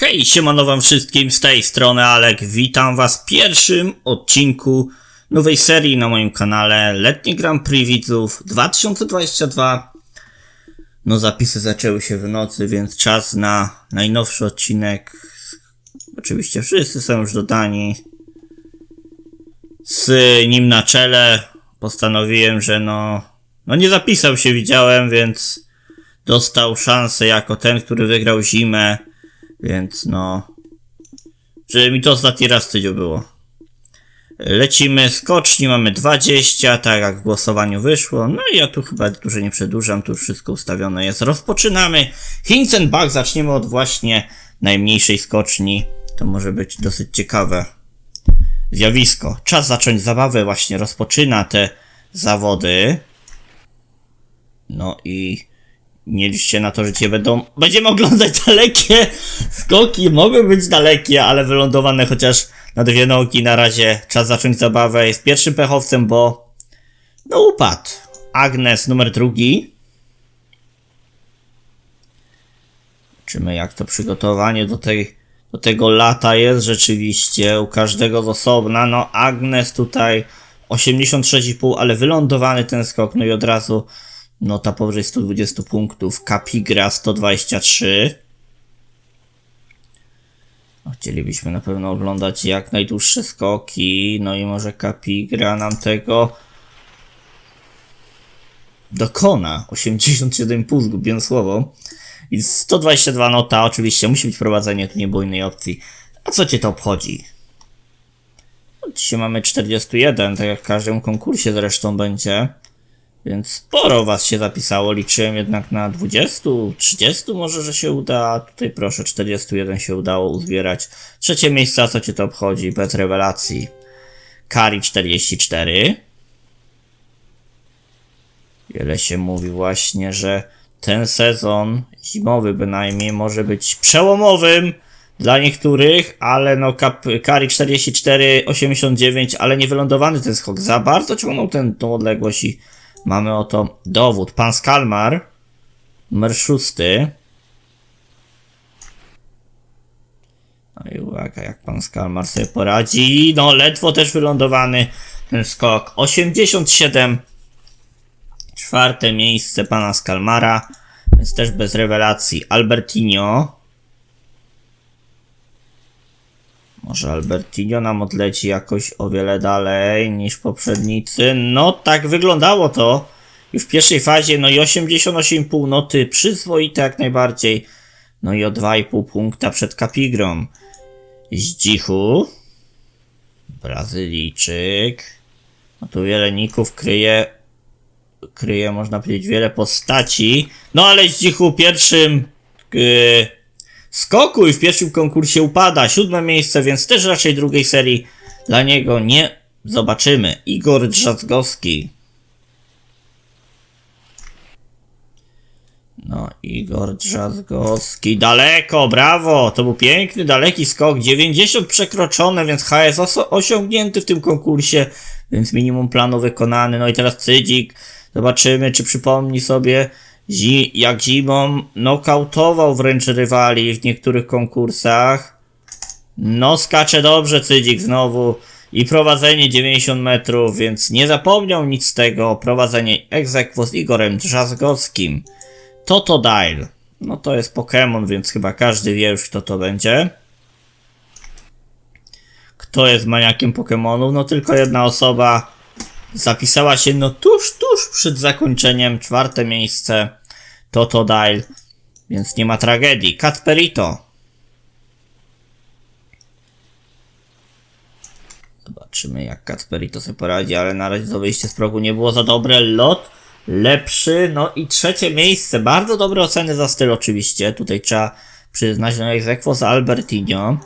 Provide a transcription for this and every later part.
Hej, siemano wam wszystkim, z tej strony Alek, witam was w pierwszym odcinku nowej serii na moim kanale Letni Grand Prix Widzów 2022. No zapisy zaczęły się w nocy, więc czas na najnowszy odcinek. Oczywiście wszyscy są już dodani. Z nim na czele postanowiłem, że no, no nie zapisał się widziałem, więc dostał szansę jako ten, który wygrał zimę. Więc no. Żeby mi to ostatni raz tydzień było. Lecimy skoczni, mamy 20, tak jak w głosowaniu wyszło. No i ja tu chyba dużo nie przedłużam, tu wszystko ustawione jest. Rozpoczynamy. Hinzenbach, zaczniemy od właśnie najmniejszej skoczni. To może być dosyć ciekawe zjawisko. Czas zacząć zabawę, właśnie rozpoczyna te zawody. No i nie liczcie na to, że cię będą. Będziemy oglądać dalekie skoki. Mogą być dalekie, ale wylądowane chociaż na dwie nogi. Na razie czas zacząć zabawę. Jest pierwszym pechowcem, bo. No upadł. Agnes numer drugi. Zobaczymy jak to przygotowanie do tej. Do tego lata jest rzeczywiście u każdego z osobna. No, Agnes tutaj 86,5, ale wylądowany ten skok, no i od razu Nota powyżej 120 punktów. Capigra 123. No, chcielibyśmy na pewno oglądać jak najdłuższe skoki. No i może Capigra nam tego dokona. 87,5 zgubiłem słowo. I 122 nota, oczywiście musi być prowadzenie, tu nie było innej opcji. A co cię to obchodzi? No, dzisiaj mamy 41, tak jak w każdym konkursie zresztą będzie. Więc sporo was się zapisało. Liczyłem jednak na 20, 30 może, że się uda. Tutaj proszę, 41 się udało uzbierać. Trzecie miejsce, co cię to obchodzi? Bez rewelacji. Kari 44. Wiele się mówi właśnie, że ten sezon zimowy bynajmniej może być przełomowym dla niektórych, ale no Kap- Kari 44, 89, ale nie wylądowany ten skok. Za bardzo ciągnął ten, tą odległość i Mamy oto dowód. Pan Skalmar, numer szósty. No i uwaga, jak pan Skalmar sobie poradzi. No, ledwo też wylądowany ten skok. 87. Czwarte miejsce pana Skalmara, więc też bez rewelacji. Albertinho. Może Albertinho nam odleci jakoś o wiele dalej niż poprzednicy. No tak wyglądało to. Już w pierwszej fazie, no i 88,5 noty, przyzwoite jak najbardziej. No i o 2,5 punkta przed Kapigrą. Zdzichu. Brazylijczyk. No tu wiele ników kryje. Kryje, można powiedzieć, wiele postaci. No ale Zdzichu pierwszym. Yy, skoku i w pierwszym konkursie upada. Siódme miejsce, więc też raczej drugiej serii dla niego nie zobaczymy. Igor Drzazgowski. No, Igor Drzazgowski. Daleko, brawo! To był piękny, daleki skok. 90 przekroczone, więc HS osiągnięty w tym konkursie, więc minimum planu wykonany. No i teraz Cydzik. Zobaczymy, czy przypomni sobie Zi jak zimą nokautował wręcz rywali w niektórych konkursach. No skacze dobrze Cydzik znowu i prowadzenie 90 metrów, więc nie zapomniał nic z tego. Prowadzenie egzekwo z Igorem Drzazgowskim. Totodile. No to jest Pokémon, więc chyba każdy wie już kto to będzie. Kto jest maniakiem Pokémonów? No tylko jedna osoba zapisała się no tuż, tuż przed zakończeniem. Czwarte miejsce. Totodile. Więc nie ma tragedii. Katperito. Zobaczymy jak Katperito sobie poradzi, ale na razie to wyjście z progu nie było za dobre. Lot lepszy, no i trzecie miejsce. Bardzo dobre oceny za styl oczywiście. Tutaj trzeba przyznać, no egzekwo za Albertinho.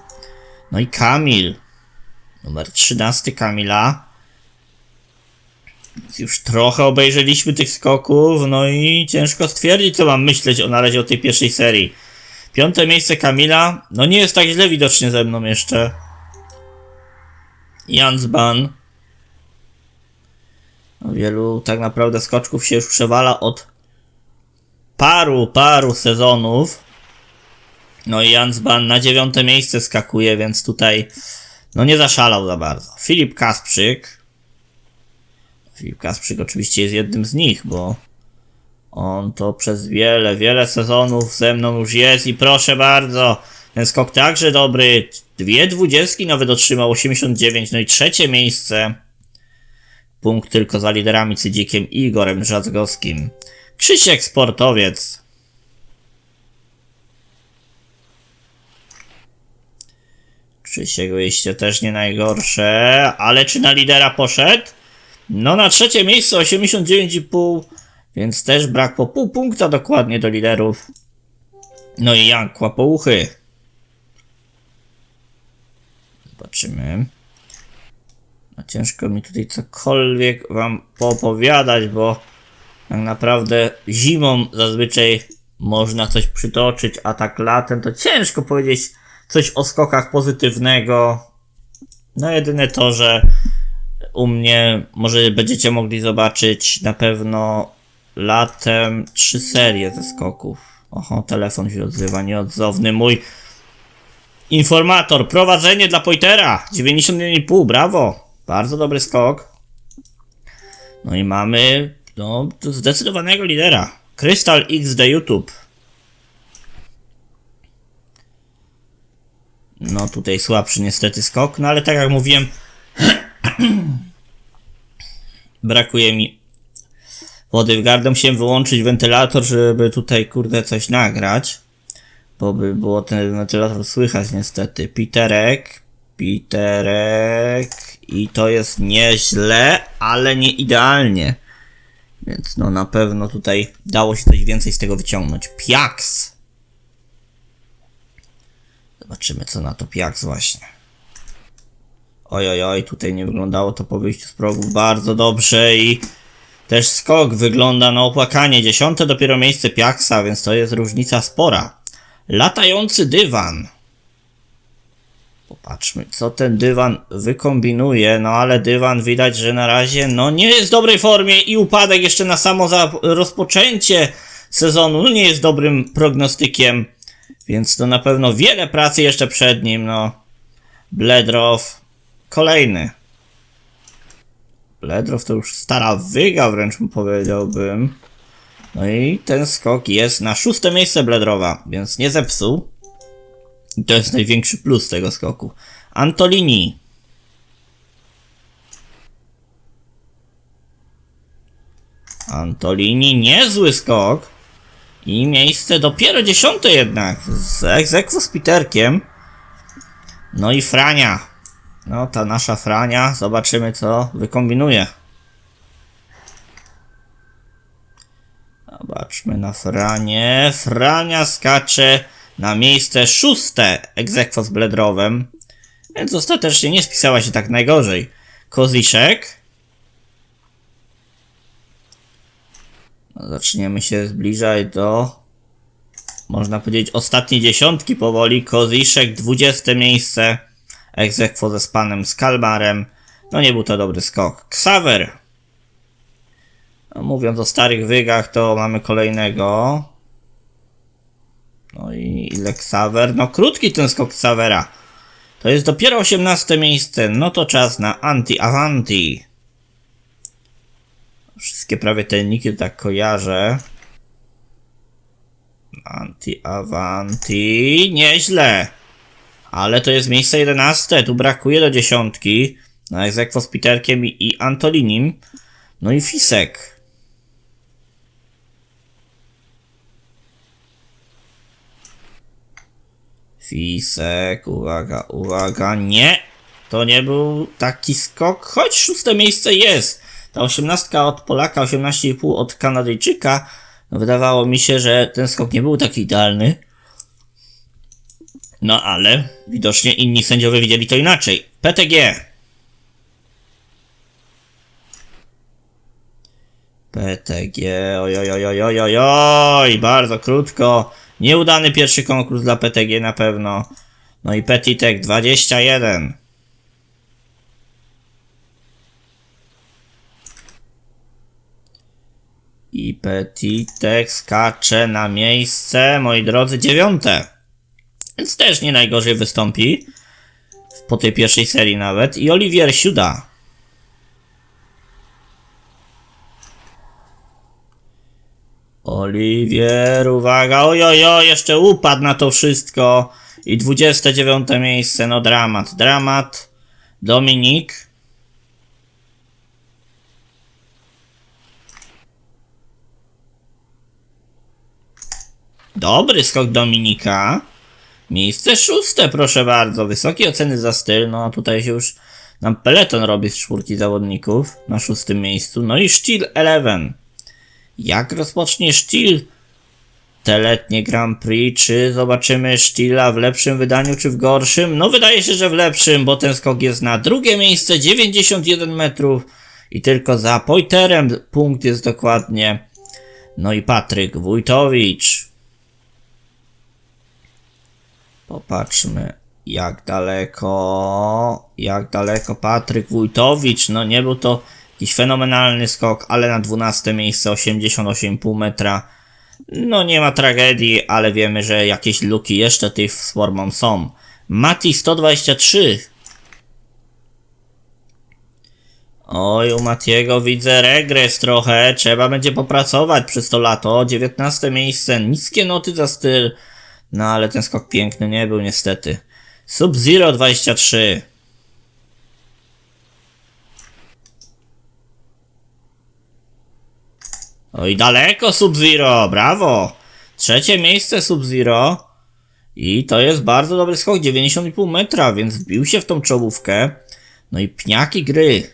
No i Kamil. Numer 13 Kamila. Już trochę obejrzeliśmy tych skoków, no i ciężko stwierdzić, co mam myśleć o na razie o tej pierwszej serii. Piąte miejsce Kamila, no nie jest tak źle widocznie ze mną jeszcze. Jansban. No, wielu tak naprawdę skoczków się już przewala od paru, paru sezonów. No i Jansban na dziewiąte miejsce skakuje, więc tutaj no nie zaszalał za bardzo. Filip Kasprzyk. Filip Kasprzyk oczywiście jest jednym z nich, bo on to przez wiele, wiele sezonów ze mną już jest i proszę bardzo, ten skok także dobry. Dwie dwudziestki nawet otrzymał, 89, no i trzecie miejsce. Punkt tylko za liderami Cydzikiem i Igorem Rzacgowskim. Krzysiek Sportowiec. Krzysiek wyjście też nie najgorsze, ale czy na lidera poszedł? No na trzecie miejsce 89,5, więc też brak po pół punkta dokładnie do liderów. No i Jan Kłapouchy. Zobaczymy. No ciężko mi tutaj cokolwiek wam poopowiadać, bo tak naprawdę zimą zazwyczaj można coś przytoczyć, a tak latem to ciężko powiedzieć coś o skokach pozytywnego. No jedyne to, że u mnie może będziecie mogli zobaczyć na pewno latem trzy serie ze skoków. Oho, telefon się odzywa, nieodzowny mój. Informator, prowadzenie dla Poitera, 91,5, brawo. Bardzo dobry skok. No i mamy, no, zdecydowanego lidera. Crystal XD YouTube. No tutaj słabszy niestety skok, no ale tak jak mówiłem, brakuje mi wody w gardle. Musiałem wyłączyć wentylator, żeby tutaj kurde coś nagrać, bo by było ten wentylator słychać niestety. Piterek, Piterek i to jest nieźle, ale nie idealnie. Więc no na pewno tutaj dało się coś więcej z tego wyciągnąć. Piaks! Zobaczymy co na to Piaks właśnie. Oj, oj, oj, tutaj nie wyglądało to po wyjściu z progów bardzo dobrze i też skok wygląda na opłakanie. Dziesiąte dopiero miejsce Piaksa, więc to jest różnica spora. Latający dywan. Popatrzmy, co ten dywan wykombinuje. No ale dywan widać, że na razie no nie jest w dobrej formie i upadek jeszcze na samo rozpoczęcie sezonu no nie jest dobrym prognostykiem. Więc to na pewno wiele pracy jeszcze przed nim. No, Bledrow kolejny. Bledrow to już stara wyga wręcz powiedziałbym. No i ten skok jest na szóste miejsce Bledrowa, więc nie zepsuł. I to jest największy plus tego skoku. Antolini. Antolini, niezły skok. I miejsce dopiero dziesiąte jednak. Z egzekwo z. No i Frania. No ta nasza Frania. Zobaczymy co wykombinuje. Zobaczmy na Franie. Frania skacze na miejsce szóste egzekwo z Bledrowem. Więc ostatecznie nie spisała się tak najgorzej. Koziszek. No, zaczniemy się zbliżać do, można powiedzieć, ostatniej dziesiątki powoli. Koziszek, 20 miejsce. Egzekwo ze Spanem Skalmarem. No nie był to dobry skok. Ksawer. No, mówiąc o starych wygach, to mamy kolejnego. No i ile Ksawer? No krótki ten skok Ksawera. To jest dopiero 18 miejsce. No to czas na Anti-Avanti. Wszystkie prawie te niki tak kojarzę. Anti-Avanti. Nieźle. Ale to jest miejsce 11. Tu brakuje do dziesiątki. No egzekwo z Peterkiem i, i Antolinim. No i Fisek. Fisek, uwaga, uwaga, nie! To nie był taki skok, choć szóste miejsce jest. Ta osiemnastka od Polaka, 18,5 od Kanadyjczyka. No wydawało mi się, że ten skok nie był taki idealny. No ale widocznie inni sędziowie widzieli to inaczej. PTG. PTG, oj, bardzo krótko. Nieudany pierwszy konkurs dla PTG na pewno. No i Petitek 21. I Petitek skacze na miejsce, moi drodzy, dziewiąte. Więc też nie najgorzej wystąpi. Po tej pierwszej serii nawet. I Olivier Siuda. Oliwier, uwaga, ojojo, jeszcze upadł na to wszystko. I 29 miejsce, no dramat, dramat. Dominik. Dobry skok Dominika. Miejsce szóste, proszę bardzo. Wysokie oceny za styl. No tutaj się już nam peleton robi z czwórki zawodników na szóstym miejscu. No i Steel 11. Jak rozpocznie Steel te letnie Grand Prix? Czy zobaczymy Steela w lepszym wydaniu, czy w gorszym? No wydaje się, że w lepszym, bo ten skok jest na drugie miejsce, 91 metrów i tylko za Poiterem punkt jest dokładnie. No i Patryk Wójtowicz. Popatrzmy, jak daleko, jak daleko Patryk Wójtowicz. No nie był to jakiś fenomenalny skok, ale na 12 miejsce 88,5 metra. No nie ma tragedii, ale wiemy, że jakieś luki jeszcze tej formą są. Mati 123. Oj, u Matiego widzę regres trochę. Trzeba będzie popracować przez to lato. 19 miejsce, niskie noty za styl. No ale ten skok piękny nie był niestety. Sub-Zero 23. Oj, daleko Sub-Zero, brawo! Trzecie miejsce Sub-Zero. I to jest bardzo dobry skok, 90,5 metra, więc wbił się w tą czołówkę. No i pniaki gry.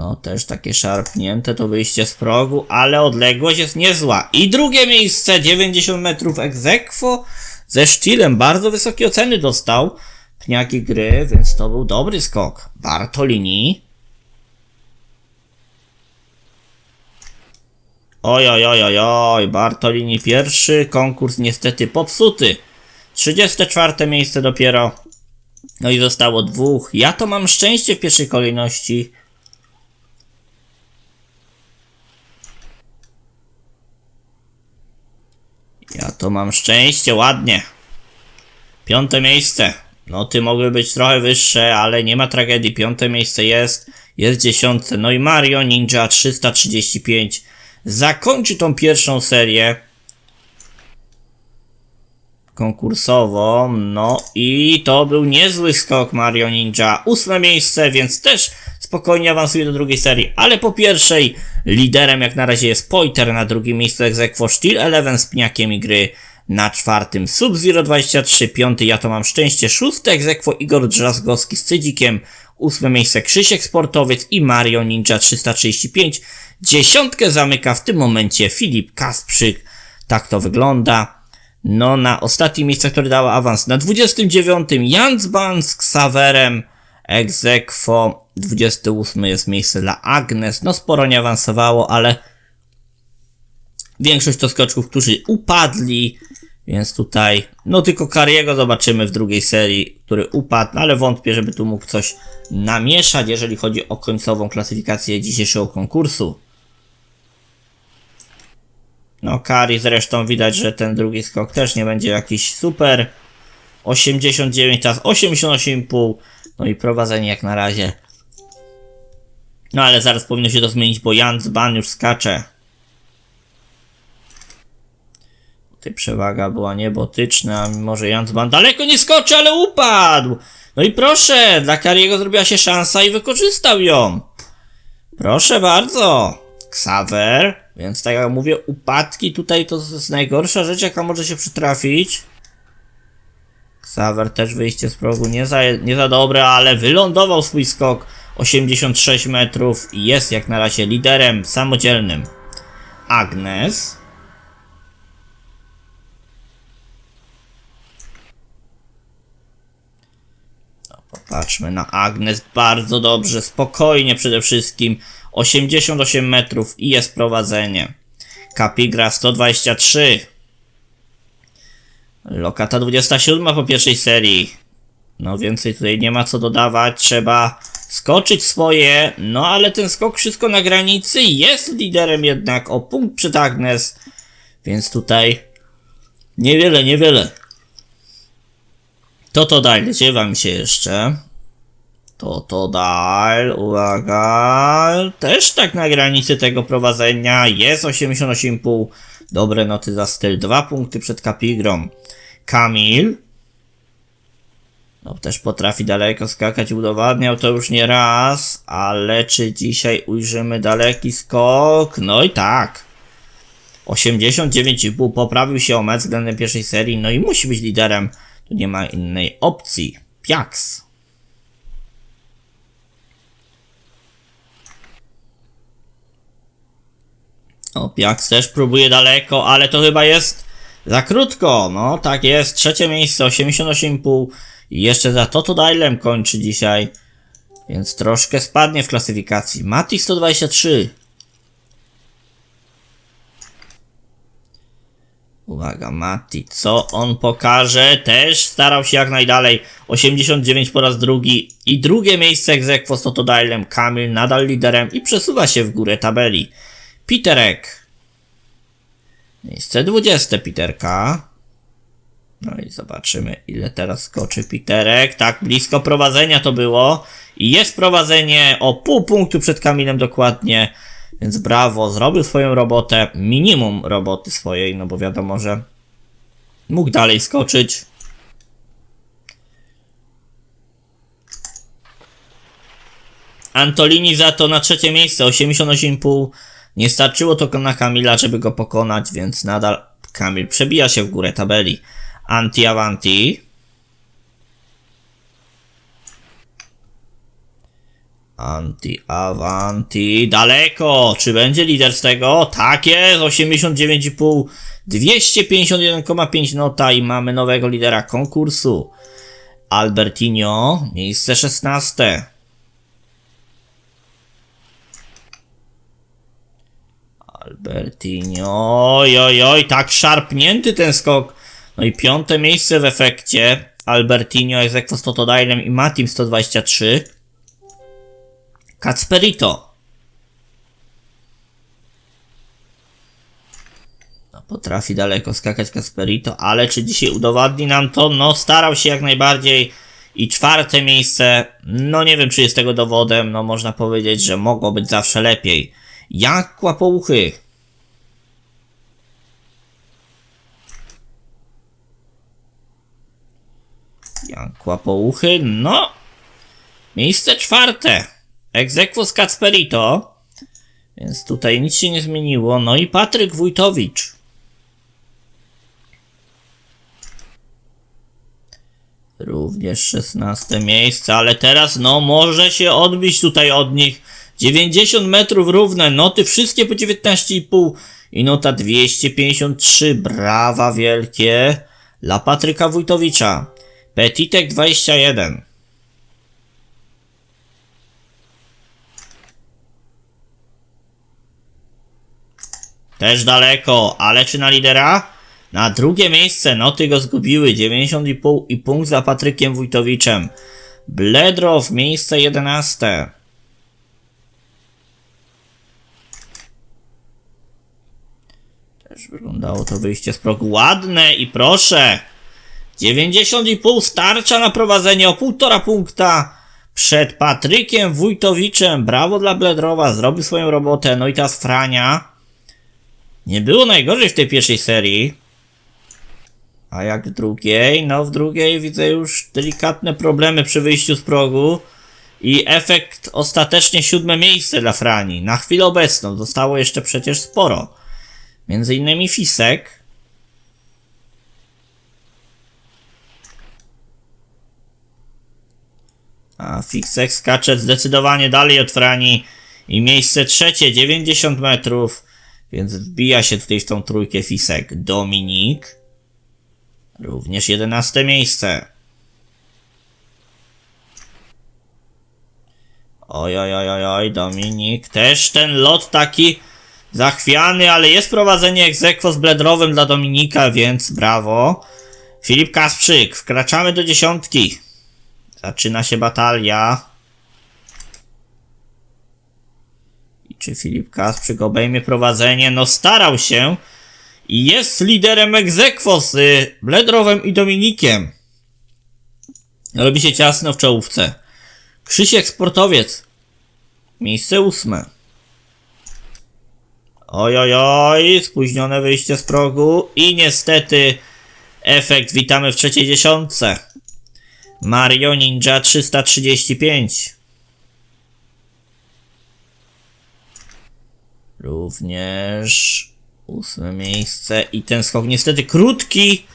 No, też takie szarpnięte to wyjście z progu, ale odległość jest niezła. I drugie miejsce, 90 metrów egzekwo ze sztilem. Bardzo wysokie oceny dostał. Pniaki gry, więc to był dobry skok. Bartolini. Oj, oj, oj, oj, oj, Bartolini pierwszy, konkurs niestety popsuty. 34 miejsce dopiero. No i zostało dwóch. Ja to mam szczęście w pierwszej kolejności. Ja to mam szczęście, ładnie. Piąte miejsce. No ty mogły być trochę wyższe, ale nie ma tragedii. Piąte miejsce jest, jest dziesiąte. No i Mario Ninja 335 zakończy tą pierwszą serię konkursową. No i to był niezły skok Mario Ninja. Ósme miejsce, więc też spokojnie awansuje do drugiej serii. Ale po pierwszej liderem jak na razie jest Poiter, na drugim miejscu Exequo Steel Eleven z pniakiem gry. Na czwartym Sub-Zero 23, piąty Ja to mam szczęście, szósty Egzekwo Igor Drzazgowski z Cydzikiem, ósme miejsce Krzysiek Sportowiec i Mario Ninja 335. Dziesiątkę zamyka w tym momencie Filip Kasprzyk. Tak to wygląda. No na ostatnim miejscu, które dało awans. Na 29 Jansban z Xaverem. Egzekwo. 28 jest miejsce dla Agnes. No sporo nie awansowało, ale większość to skoczków, którzy upadli. Więc tutaj, no tylko Kariego zobaczymy w drugiej serii, który upadł, no ale wątpię, żeby tu mógł coś namieszać, jeżeli chodzi o końcową klasyfikację dzisiejszego konkursu. No Kari zresztą widać, że ten drugi skok też nie będzie jakiś super. 89, teraz 88,5. No i prowadzenie jak na razie. No ale zaraz powinno się to zmienić, bo Jan już skacze. Tutaj przewaga była niebotyczna, mimo że Jansban daleko nie skoczy, ale upadł! No i proszę, dla Kariego zrobiła się szansa i wykorzystał ją. Proszę bardzo. Xaver, więc tak jak mówię, upadki tutaj to jest najgorsza rzecz, jaka może się przytrafić. Xaver też wyjście z progu nie za, nie za dobre, ale wylądował swój skok 86 metrów i jest jak na razie liderem samodzielnym. Agnes. Patrzmy na Agnes, bardzo dobrze, spokojnie przede wszystkim. 88 metrów i jest prowadzenie. Kapigra 123. Lokata 27 po pierwszej serii. No więcej tutaj nie ma co dodawać, trzeba skoczyć swoje, no ale ten skok wszystko na granicy, jest liderem jednak o punkt przed Agnes, więc tutaj niewiele, niewiele. To to daj, wam się jeszcze. To to daj, uwaga, też tak na granicy tego prowadzenia, jest 88,5, dobre noty za styl, dwa punkty przed Kapigrą. Kamil, no też potrafi daleko skakać, udowadniał to już nie raz, ale czy dzisiaj ujrzymy daleki skok? No i tak. 89,5 poprawił się o metr względem pierwszej serii, no i musi być liderem. Tu nie ma innej opcji. Piaks. O, Piaks też próbuje daleko, ale to chyba jest za krótko. No, tak jest. Trzecie miejsce, 88,5. I jeszcze za Totodilem kończy dzisiaj. Więc troszkę spadnie w klasyfikacji. Mati 123. Uwaga, Mati, co on pokaże? Też starał się jak najdalej. 89 po raz drugi i drugie miejsce egzekwo z Totodilem. Kamil nadal liderem i przesuwa się w górę tabeli. Piterek. Miejsce 20 Piterka. No i zobaczymy, ile teraz skoczy Piterek. Tak, blisko prowadzenia to było. I jest prowadzenie o pół punktu przed Kamilem dokładnie. Więc brawo, zrobił swoją robotę. Minimum roboty swojej, no bo wiadomo, że mógł dalej skoczyć. Antolini za to na trzecie miejsce, 88,5. Nie starczyło to na Kamila, żeby go pokonać, więc nadal Kamil przebija się w górę tabeli. Anti Avanti. Anti Avanti. Daleko. Czy będzie lider z tego? Tak jest. 89,5. 251,5 nota i mamy nowego lidera konkursu. Albertinho. Miejsce 16. Albertinho. Oj, oj, oj, tak szarpnięty ten skok. No i piąte miejsce w efekcie. Albertinho, Ezekwo z Totodilem i Matim 123. Kacperito. No, potrafi daleko skakać Kacperito, ale czy dzisiaj udowodni nam to? No, starał się jak najbardziej. I czwarte miejsce, no nie wiem czy jest tego dowodem, no można powiedzieć, że mogło być zawsze lepiej. Jak kłapouchy. Jan Kłapouchy, no. Miejsce czwarte. Egzekwo z Kacperito. Więc tutaj nic się nie zmieniło. No i Patryk Wójtowicz. Również 16 miejsce, ale teraz no może się odbić tutaj od nich. 90 metrów równe, noty wszystkie po 19,5 i nota 253. Brawa wielkie dla Patryka Wójtowicza. Petitek 21. Też daleko, ale czy na lidera? Na drugie miejsce noty go zgubiły 90,5 i punkt za Patrykiem Wójtowiczem. Bledrow miejsce 11. Też wyglądało to wyjście z progu ładne i proszę. 90,5 starcza na prowadzenie o półtora punkta przed Patrykiem Wójtowiczem. Brawo dla Bledrowa, zrobił swoją robotę. No i teraz Frania. Nie było najgorzej w tej pierwszej serii. A jak w drugiej? No w drugiej widzę już delikatne problemy przy wyjściu z progu. I efekt ostatecznie siódme miejsce dla Frani. Na chwilę obecną zostało jeszcze przecież sporo. Między innymi Fisek. A Fisek skacze zdecydowanie dalej od Frani. I miejsce trzecie, 90 metrów. Więc wbija się tutaj w tą trójkę Fisek. Dominik. Również 11 miejsce. Oj, oj, oj, oj, oj, Dominik. Też ten lot taki zachwiany, ale jest prowadzenie egzekwo z Bledrowym dla Dominika, więc brawo. Filip Kasprzyk, wkraczamy do dziesiątki. Zaczyna się batalia. Czy Filip Kasprzyk obejmie prowadzenie? No starał się. I jest liderem egzekwo z y, Bledrowem i Dominikiem. Robi się ciasno w czołówce. Krzysiek Sportowiec. Miejsce ósme. Oj, oj, oj, spóźnione wyjście z progu i niestety efekt witamy w trzeciej dziesiątce. Mario Ninja 335. Również ósme miejsce i ten skok niestety krótki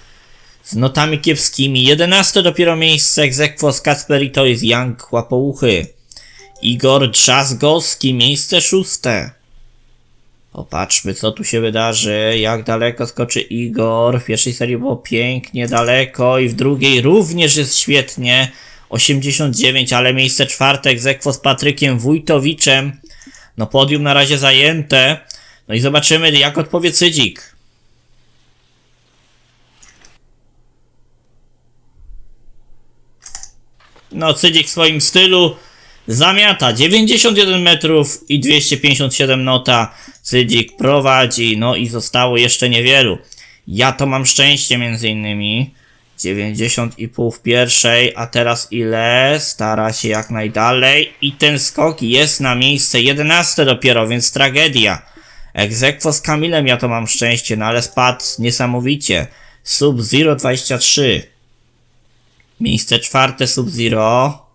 z notami kiepskimi. 11 dopiero miejsce egzekwo z Kacper i to jest Young Łapouchy. Igor Drzazgowski, miejsce szóste. Popatrzmy, co tu się wydarzy, jak daleko skoczy Igor. W pierwszej serii było pięknie daleko i w drugiej również jest świetnie. 89, ale miejsce czwarte egzekwo z Patrykiem Wójtowiczem. No podium na razie zajęte. No i zobaczymy, jak odpowie Cydzik. No, Cydzik w swoim stylu zamiata 91 metrów i 257 nota. Cydzik prowadzi, no i zostało jeszcze niewielu. Ja to mam szczęście między innymi. 90,5 w pierwszej, a teraz ile? Stara się jak najdalej i ten skok jest na miejsce 11 dopiero, więc tragedia. Egzekwo z Kamilem ja to mam szczęście, no ale spadł niesamowicie. Sub 023. Miejsce czwarte Sub Zero.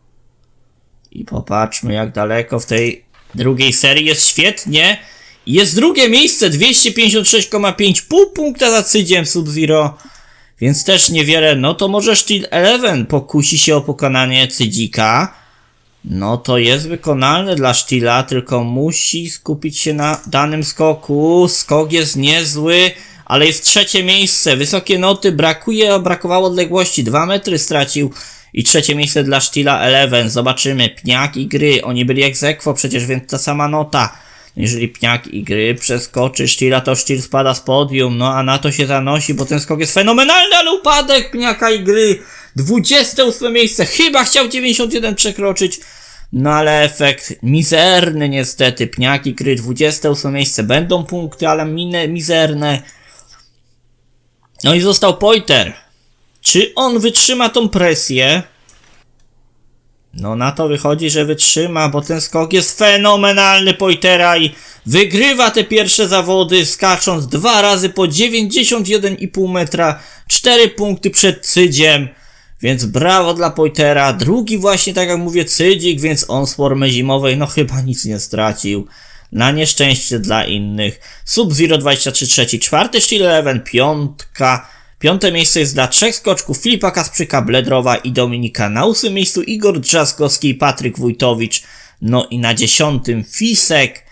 I popatrzmy jak daleko w tej drugiej serii jest świetnie. Jest drugie miejsce 256,5 pół punkta za Cydziem Sub Zero. Więc też niewiele, no to może Steel Eleven pokusi się o pokonanie Cydzika. No to jest wykonalne dla Stila, tylko musi skupić się na danym skoku. Skok jest niezły, ale jest trzecie miejsce. Wysokie noty, brakuje, brakowało odległości. Dwa metry stracił. I trzecie miejsce dla Stila Eleven. Zobaczymy. Pniak i gry. Oni byli egzekwo przecież, więc ta sama nota. Jeżeli Pniak i gry przeskoczy Stila, to Stil spada z podium. No a na to się zanosi, bo ten skok jest fenomenalny, ale upadek Pniaka i gry. 28 miejsce. Chyba chciał 91 przekroczyć. No ale efekt mizerny niestety. Pniaki gry 28 miejsce. Będą punkty, ale mine, mizerne. No i został Poiter. Czy on wytrzyma tą presję? No na to wychodzi, że wytrzyma, bo ten skok jest fenomenalny Poitera i wygrywa te pierwsze zawody, skacząc dwa razy po 91,5 metra, 4 punkty przed Cydziem. Więc brawo dla Poitera. Drugi właśnie, tak jak mówię, Cydzik, więc on z formy zimowej, no chyba nic nie stracił. Na nieszczęście dla innych. Sub-Zero 23 trzeci, czwarty Steel Eleven, piątka. Piąte miejsce jest dla trzech skoczków Filipa Kasprzyka, Bledrowa i Dominika. Na ósmym miejscu Igor Drzaskowski i Patryk Wójtowicz. No i na dziesiątym Fisek.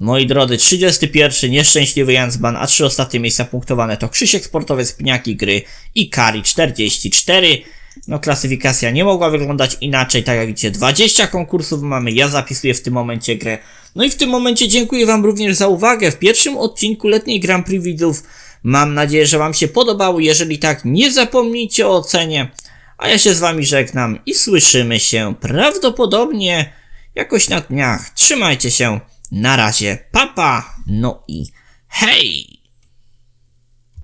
Moi drodzy, 31. Nieszczęśliwy Jansban, a trzy ostatnie miejsca punktowane to Krzysiek Sportowiec, Pniaki Gry i Kari 44. No klasyfikacja nie mogła wyglądać inaczej, tak jak widzicie 20 konkursów mamy, ja zapisuję w tym momencie grę. No i w tym momencie dziękuję wam również za uwagę w pierwszym odcinku letniej Grand Prix widzów. Mam nadzieję, że wam się podobało, jeżeli tak nie zapomnijcie o ocenie. A ja się z wami żegnam i słyszymy się prawdopodobnie jakoś na dniach. Trzymajcie się, na razie, papa, no i hej!